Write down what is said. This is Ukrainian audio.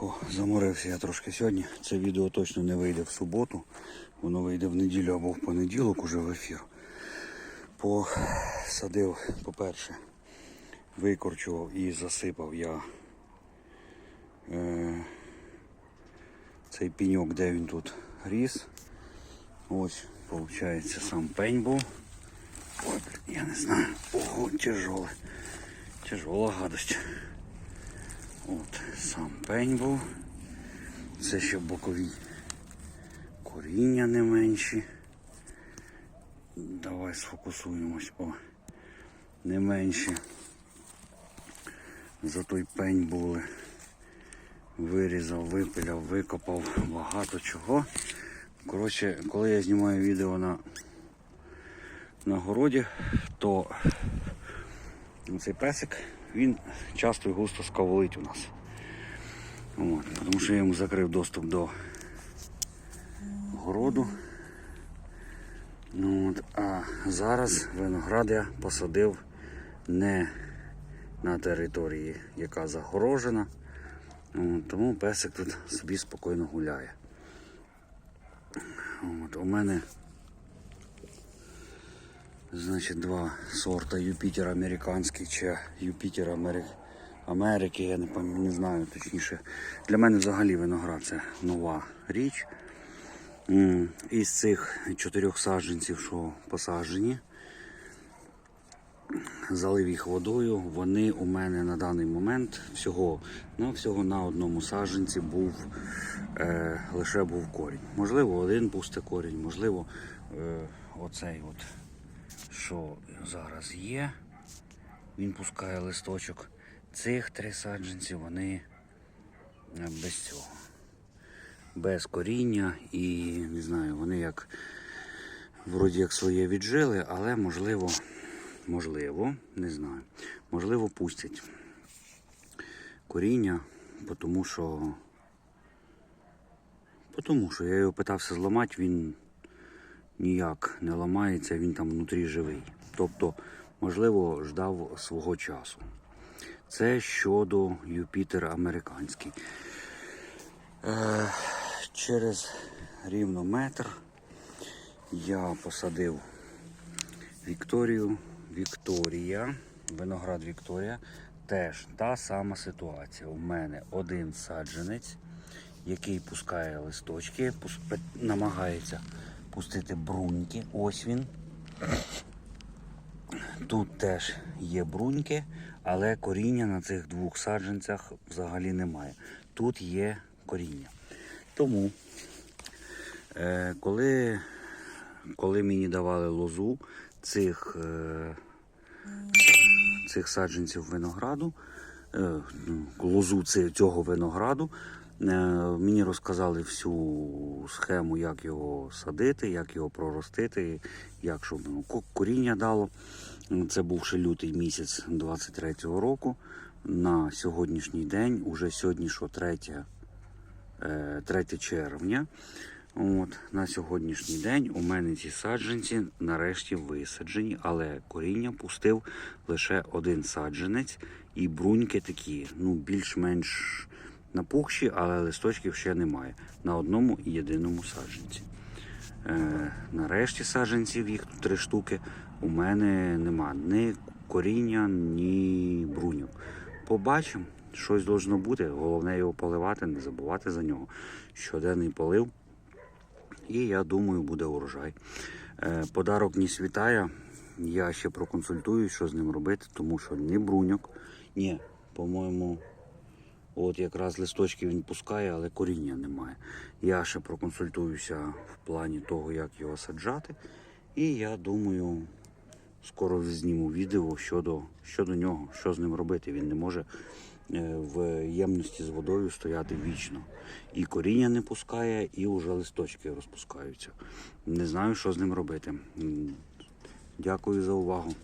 О, заморився я трошки сьогодні. Це відео точно не вийде в суботу. Воно вийде в неділю або в понеділок уже в ефір. Посадив, по-перше, викорчував і засипав я е, цей пеньок, де він тут ріс. Ось, виходить, сам пень був. Ой, я не знаю. Ого, тяжоле. Тяжола гадость. От, сам пень був. Це ще бокові коріння не менші. Давай сфокусуємось. О, не менші. За той пень були. Вирізав, випиляв, викопав багато чого. Коротше, коли я знімаю відео на, на городі, то цей песик, він часто і густо скаволить у нас. От, тому що я йому закрив доступ до городу. Ну, от, а зараз виноград я посадив не на території, яка загорожена. От, тому песик тут собі спокійно гуляє. От, у мене значить, два сорта Юпітер американський чи Юпітер Америк... Америки, я не, не знаю точніше. Для мене взагалі виноград це нова річ. Із цих чотирьох саджанців, що посаджені, залив їх водою. Вони у мене на даний момент всього, ну, всього на одному саджанці був е, лише був корінь. Можливо, один пусте корінь, можливо, е, оцей от, що зараз є, він пускає листочок. Цих три саджанці вони е, без цього. Без коріння і не знаю, вони як вроді як своє віджили, але можливо, можливо, не знаю, можливо, пустять коріння, тому що, тому що я його питався зламати, він ніяк не ламається, він там внутрі живий. Тобто, можливо, ждав свого часу. Це щодо Юпітер американський. Е, через рівно метр я посадив Вікторію. Вікторія, виноград Вікторія. Теж та сама ситуація. У мене один саджанець, який пускає листочки, намагається пустити бруньки. Ось він. Тут теж є бруньки, але коріння на цих двох саджанцях взагалі немає. Тут є коріння. Тому, е, коли, коли мені давали лозу цих, е, цих саджанців винограду, е, ну, лозу цього винограду, мені розказали всю схему, як його садити, як його проростити, як щоб ну, коріння дало. Це був ще лютий місяць 23-го року. На сьогоднішній день, уже сьогодні що 3, е, 3 червня. От, на сьогоднішній день у мене ці саджанці нарешті висаджені, але коріння пустив лише один саджанець і бруньки такі, ну більш-менш напухші, але листочків ще немає. На одному і єдиному саджанці. Е, нарешті саджанців, їх три штуки, у мене нема ні коріння, ні бруньок. Побачимо, щось должно бути. Головне його поливати, не забувати за нього. Щоденний полив. І я думаю, буде урожай. Е, подарок не світає. Я ще проконсультуюсь, що з ним робити, тому що ні бруньок, ні, по-моєму, От якраз листочки він пускає, але коріння немає. Я ще проконсультуюся в плані того, як його саджати. І я думаю, скоро зніму відео щодо, щодо нього, що з ним робити. Він не може е, в ємності з водою стояти вічно. І коріння не пускає, і вже листочки розпускаються. Не знаю, що з ним робити. Дякую за увагу.